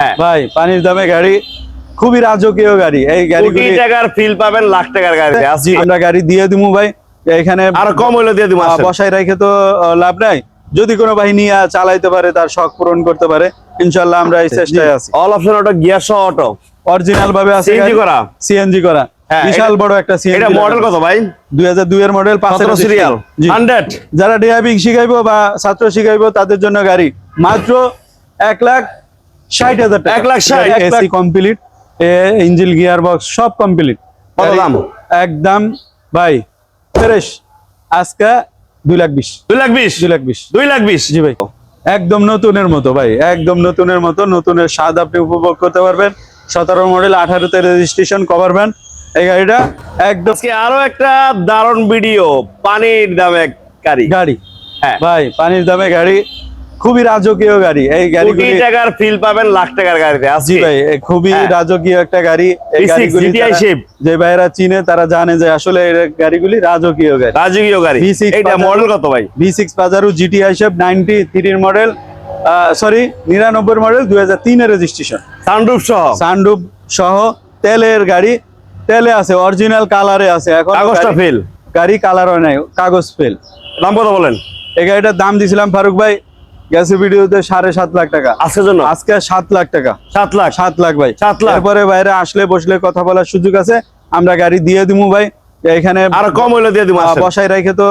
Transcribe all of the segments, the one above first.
হ্যাঁ। ভাই পানির দামে গাড়ি খুবই রাজকীয় গাড়ি। এই গাড়ি টাকার ফিল পাবেন লাখ টাকার গাড়ি। আসছি। আমরা গাড়ি দিয়ে দিমু ভাই। এখানে আর কম হইলে দিয়ে দিব বসায় রেখে তো লাভ নাই। যদি কোনো নিয়ে চালাইতে পারে তার শখ পূরণ করতে পারে ইনশাল্লাহ আমরা এই চেষ্টায় আছি। অল অপশন অটো গিয়ার সহ অটো অরিজিনাল ভাবে আছে CNG করা? সিএনজি করা। হ্যাঁ, বিশাল বড় একটা সিএনজি এটা মডেল কত ভাই? দুই হাজার দুই এর মডেল সতেরো সিরিয়াল হান্ড্রেড যারা ড্রাইভিং শিখাইবো বা ছাত্র শিখাইবো তাদের জন্য গাড়ি। মাত্র এক লাখ ষাট হাজার টাকা। এক লাখ ষাট, AC complete engine gear box সব কমপ্লিট কত দাম? একদম ভাই ফ্রেশ। আজকে দুই লাখ বিশ। দুই লাখ বিশ? দুই লাখ বিশ। দুই লাখ বিশ? জি ভাই। একদম নতুনের মতো ভাই। একদম নতুনের মতো নতুনের স্বাদ আপনি উপভোগ করতে পারবেন। সতেরো মডেল আঠারোতে রেজিস্ট্রেশন কভার ভ্যান এই গাড়িটা একদম আরও একটা দারুণ ভিডিও পানির দামে গাড়ি। গাড়ি। হ্যাঁ। ভাই পানির দামে গাড়ি। খুবই রাজকীয় গাড়ি। এই গাড়িগুলি টাকার ফিল পাবেন লাখ টাকার গাড়িতে। জি ভাই খুবই হ্যাঁ। রাজকীয় একটা গাড়ি। এই V6 গাড়িগুলি GTI যারা- shape। যে ভাইরা চিনে তারা জানে যে আসলে এই গাড়িগুলি রাজকীয় গাড়ি। রাজকীয় গাড়ি। এটা মডেল কত ভাই? V six Pajero GTI shape ninety থ্রির মডেল সরি নিরানব্বই মডেল দুই হাজার তিনের রেজিস্ট্রেশন সানরুফ সহ। সানরুফ সহ তেলের গাড়ি। তেলে আছে অরিজিনাল কালারে আছে। এখন কাগজটা ফেল গাড়ি কালার হয় নাই কাগজ ফেল দাম কত বলেন? এই গাড়িটার দাম দিছিলাম ফারুক ভাই গেছে ভিডিওতে সাড়ে সাত লাখ টাকা। আজকের জন্য? আজকে সাত লাখ টাকা। সাত লাখ? সাত লাখ ভাই। সাত লাখ। পরে বাইরে আসলে বসলে কথা বলার সুযোগ আছে আমরা গাড়ি দিয়ে দিবো ভাই। এখানে আর কম হইলে দিয়ে দিব বসাই বসায় রেখে তো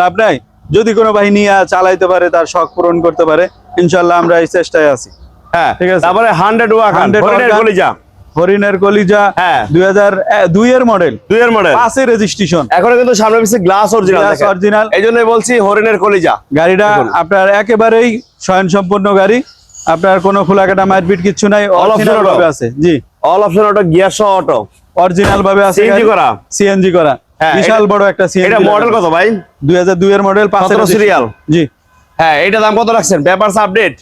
লাভ নাই। যদি কোনো ভাই নিয়ে চালাইতে পারে তার শখ পূরণ করতে পারে ইনশাল্লাহ আমরা এই চেষ্টায় আছি। হ্যাঁ ঠিক আছে। তারপরে হান্ড্রেড ওয়াক হান্ড্রেড ওয়ার্ক কলিজা। হরিণের কলিজা হ্যাঁ। দুই হাজার দুই এর মডেল দুই এর মডেল পাঁচে রেজিস্ট্রেশন এখন কিন্তু সামনে পিছিয়ে গ্লাস অরিজিনাল original। এই জন্যই বলছি হরিণের কলিজা। গাড়িটা আপনার একেবারেই স্বয়ং সম্পূর্ণ গাড়ি। আপনার কোনো খোলাকাটা মারপিট কিছু নাই। Option অরিজিনাল ভাবে আছে। জি। অল অপশন অটো গিয়ার সহ অটো অরিজিনাল ভাবে আছে CNG করা? সিএনজি করা। হ্যাঁ, বিশাল বড় একটা সিএনজি এটা মডেল কত ভাই? দুই হাজার দুই এর মডেল সতেরো সিরিয়াল জি। হ্যাঁ এটা দাম কত রাখছেন? পেপারস আপডেট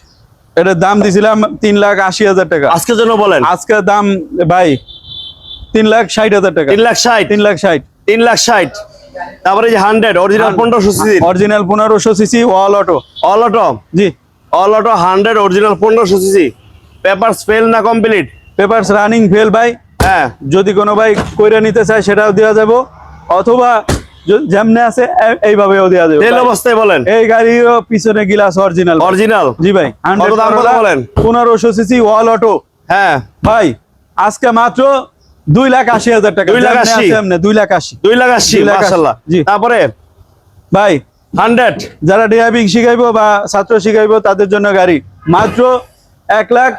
এটার দাম দিছিলাম তিন লাখ আশি হাজার টাকা। আজকের জন্য বলেন। আজকে দাম ভাই তিন লাখ ষাট হাজার টাকা। তিন লাখ ষাট? তিন লাখ ষাট। তিন লাখ ষাট। তারপরে যে হান্ড্রেড অরিজিনাল পনেরোশো সিসি। অরিজিনাল পনেরোশো সিসি ওয়াল অটো অল অটো জি। অল অটো হান্ড্রেড অরিজিনাল পনেরোশো সিসি। পেপারস ফেল না কমপ্লিট পেপারস রানিং ফেল ভাই। হ্যাঁ। যদি কোনো ভাই কইরা নিতে চায় সেটাও দেওয়া যাবে। অথবা যেমনে আছে এইভাবেও দেওয়া যাবে তেল অবস্থায় বলেন। এই গাড়িরও পিছনে গিলাস অরিজিনাল অরিজিনাল জি ভাই বলেন? পনেরোশো সিসি ওয়াল অটো। হ্যাঁ। ভাই আজকে মাত্র দুই লাখ আশি হাজার টাকা। দুই লাখ আশি? দুই লাখ আশি। দুই লাখ আশি জি। তারপরে? ভাই হান্ড্রেড? যারা ড্রাইভিং শিখাইবো বা ছাত্র শিখাইবো তাদের জন্য গাড়ি। মাত্র এক লাখ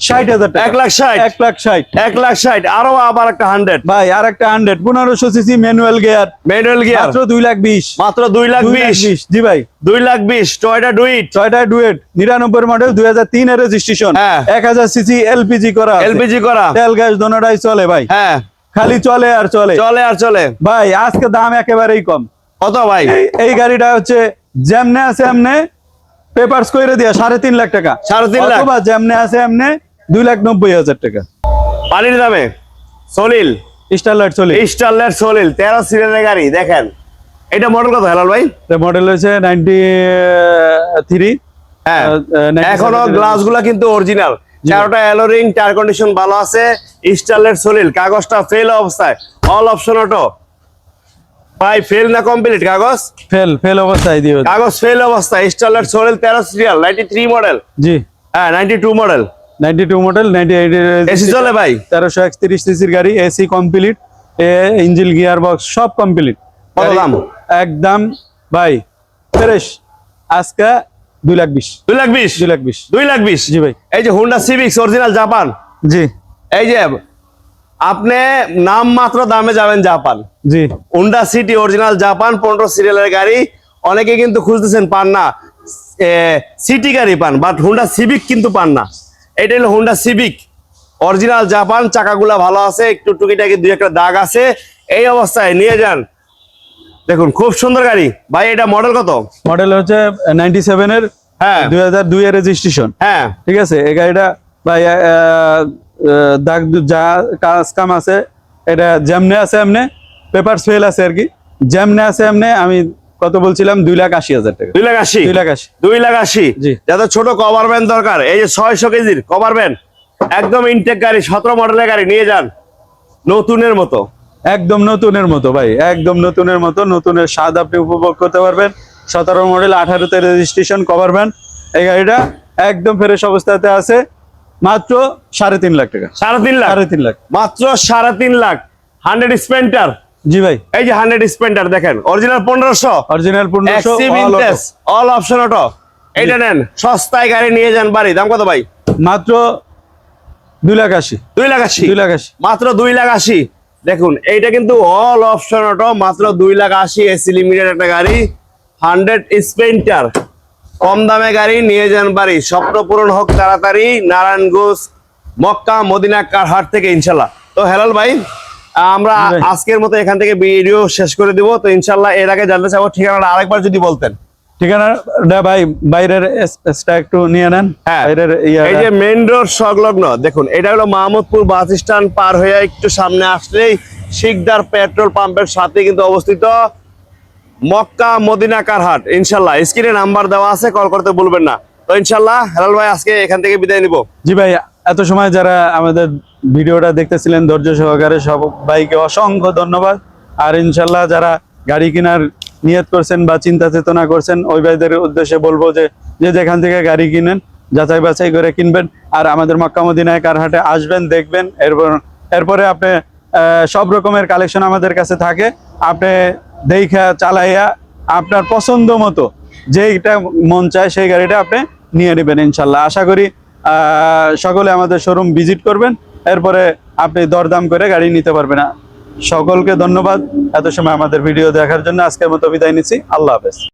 ষাট হাজার এক লাখ ষাট। এক লাখ ষাট। এক লাখ ষাট আরও আবার একটা হান্ড্রেড ভাই আর একটা হান্ড্রেড পনেরোশো CC manual gear manual gear মাত্র দুই লাখ বিশ। মাত্র দুই লাখ বিশ। জি ভাই। দুই লাখ বিশ টয়টা ডুইট। ডুয়েট। নিরানব্বই মডেল দুই হাজার তিনের রেজিস্ট্রেশন হ্যাঁ। এক হাজার সিসি এলপিজি করা এলপিজি করা। তেল গ্যাস দোনোটাই চলে ভাই। হ্যাঁ। খালি চলে আর চলে। চলে আর চলে। ভাই আজকে দাম একেবারেই কম। কত ভাই? এই- গাড়িটা হচ্ছে যেমনে আছে এমনে পেপারস করে দিয়া সাড়ে তিন লাখ টাকা। সাড়ে তিন লাখ? যেমনে আছে এমনে দুই লাখ নব্বই হাজার টাকা। পানির দামে সলিল। স্টারলাইট চলে স্টারলেট সলিল তেরো সিরিয়ালের গাড়ি দেখেন। এটা মডেল কত হেলাল ভাই? মডেল হয়েছে নাইনটি থ্রি হ্যাঁ এখনও গ্লাসগুলা কিন্তু অরিজিনাল চারোটা অ্যালোরিং টায়ার কন্ডিশন ভালো আছে স্টারলেট সলিল। কাগজটা ফেল অবস্থায়। অল অপশন অটো ভাই ফেল না কমপ্লিট কাগজ? ফেল ফেল অবস্থায় দিয়ে কাগজ ফেল অবস্থায়। স্টারলেট সলিল তেরো সিরিয়াল নাইনটি থ্রি মডেল জি। হ্যাঁ ninety two model ninety two model ninety eight AC চলে ভাই। তেরোশো একত্রিশ সিসির গাড়ি AC complete engine gear box সব কমপ্লিট কত দাম? একদম ভাই ফ্রেশ। আজকে দুই লাখ বিশ। দুই লাখ বিশ? দুই লাখ বিশ। দুই লাখ বিশ? জি ভাই। এই যে হুন্ডা সিভিক্স অরিজিনাল জাপান জি। এই যে আপনি নাম মাত্র দামে যাবেন জাপান জি। হুন্ডা সিটি অরিজিনাল জাপান পনেরো সিরিয়ালের গাড়ি। অনেকে কিন্তু খুঁজতেছেন পান না। সিটি গাড়ি পান বাট হুন্ডা সিভিক কিন্তু পান না। এটা হলো হুন্ডা সিভিক অরিজিনাল জাপান চাকাগুলা ভালো আছে একটু টুকিটাকি দুই একটা দাগ আছে। এই অবস্থায় নিয়ে যান। দেখুন খুব সুন্দর গাড়ি। ভাই এটা মডেল কত? মডেল হচ্ছে নাইনটি সেভেনের হ্যাঁ। দুই হাজার দুই এর রেজিস্ট্রেশন হ্যাঁ। ঠিক আছে? এই গাড়িটা ভাই দাগ যা কাজ কাম আছে এটা যেমনে আছে এমনে পেপার ফেল আছে আর কি। যেমনে আছে এমনে আমি কত বলছিলাম? দুই লাখ আশি হাজার টাকা। দুই লাখ আশি? দুই লাখ আশি। দুই লাখ আশি? জি। যাদের ছোট কভার ভ্যান দরকার এই যে ছয়শো কেজির কভার ভ্যান একদম ইনটেক গাড়ি সতেরো মডেলের গাড়ি নিয়ে যান। নতুনের মতো। একদম নতুনের মতো ভাই একদম নতুনের মতো নতুনের স্বাদ আপনি উপভোগ করতে পারবেন। সতেরো মডেল আঠারোতে রেজিস্ট্রেশন কভার ভ্যান এই গাড়িটা একদম ফ্রেশ অবস্থাতে আছে মাত্র সাড়ে তিন লাখ টাকা। সাড়ে তিন লাখ? সাড়ে তিন লাখ। মাত্র সাড়ে তিন লাখ। হান্ড্রেড স্পেন্টার জি ভাই। এই যে হান্ড্রেড স্পেন্টার দেখেন অরিজিনাল পনেরোশো। অরিজিনাল পনেরোশো অল অপশন অটো এইটা নেন সস্তায় গাড়ি নিয়ে যান বাড়ি। দাম কত ভাই? মাত্র দুই লাখ আশি। দুই লাখ আশি? দুই লাখ আশি। মাত্র দুই লাখ আশি। দেখুন এইটা কিন্তু অল অপশন অটো মাত্র দুই লাখ আশি এসি লিমিটেড একটা গাড়ি। হান্ড্রেড স্পেন্টার কম দামে গাড়ি নিয়ে যান বাড়ি। স্বপ্ন পূরণ হোক তাড়াতাড়ি নারায়ণগঞ্জ মক্কা মদিনা কারহাট থেকে ইনশাল্লাহ। তো হেলাল ভাই আমরা আজকের মতো এখান থেকে ভিডিও শেষ করে দিব। তো ইনশাল্লাহ এর আগে জানতে চাবো ঠিকানাটা আরেকবার যদি বলতেন। ঠিকানাটা ভাই বাইরের একটু নিয়ে নেন। হ্যাঁ। বাইরের এই যে মেন রোড সংলগ্ন দেখুন এটা হলো মাহমুদপুর বাস স্ট্যান্ড পার হয়ে একটু সামনে আসলেই শিকদার পেট্রোল পাম্পের সাথে কিন্তু অবস্থিত মক্কা মদিনা কারহাট ইনশাল্লাহ স্ক্রিনে নাম্বার দেওয়া আছে কল করতে বলবেন না। তো ইনশাল্লাহ হেলাল ভাই আজকে এখান থেকে বিদায় নিব। জি ভাই এত সময় যারা আমাদের ভিডিওটা দেখতেছিলেন ধৈর্য সহকারে সব ভাইকে অসংখ্য ধন্যবাদ। আর ইনশাল্লাহ যারা গাড়ি কেনার নিয়ত করছেন বা চিন্তা চেতনা করছেন, ওই ভাইদের উদ্দেশ্যে বলব যে যে যেখান থেকে গাড়ি কিনেন, যাচাই বাছাই করে কিনবেন। আর আমাদের মক্কা মদিনায় কারহাটে আসবেন, দেখবেন। এরপর, এরপরে আপনি সব রকমের কালেকশন আমাদের কাছে থাকে। আপনি দেখা চালাইয়া আপনার পছন্দ মতো যেইটা মন চায় সেই গাড়িটা আপনি নিয়ে নেবেন ইনশাল্লাহ। আশা করি সকলে আমাদের শোরুম ভিজিট করবেন। এরপরে আপনি দরদাম করে গাড়ি নিতে পারবেন সকলকে ধন্যবাদ। এত সময় আমাদের ভিডিও দেখার জন্য আজকের মতো বিদায় নিচ্ছি। আল্লাহ হাফেজ।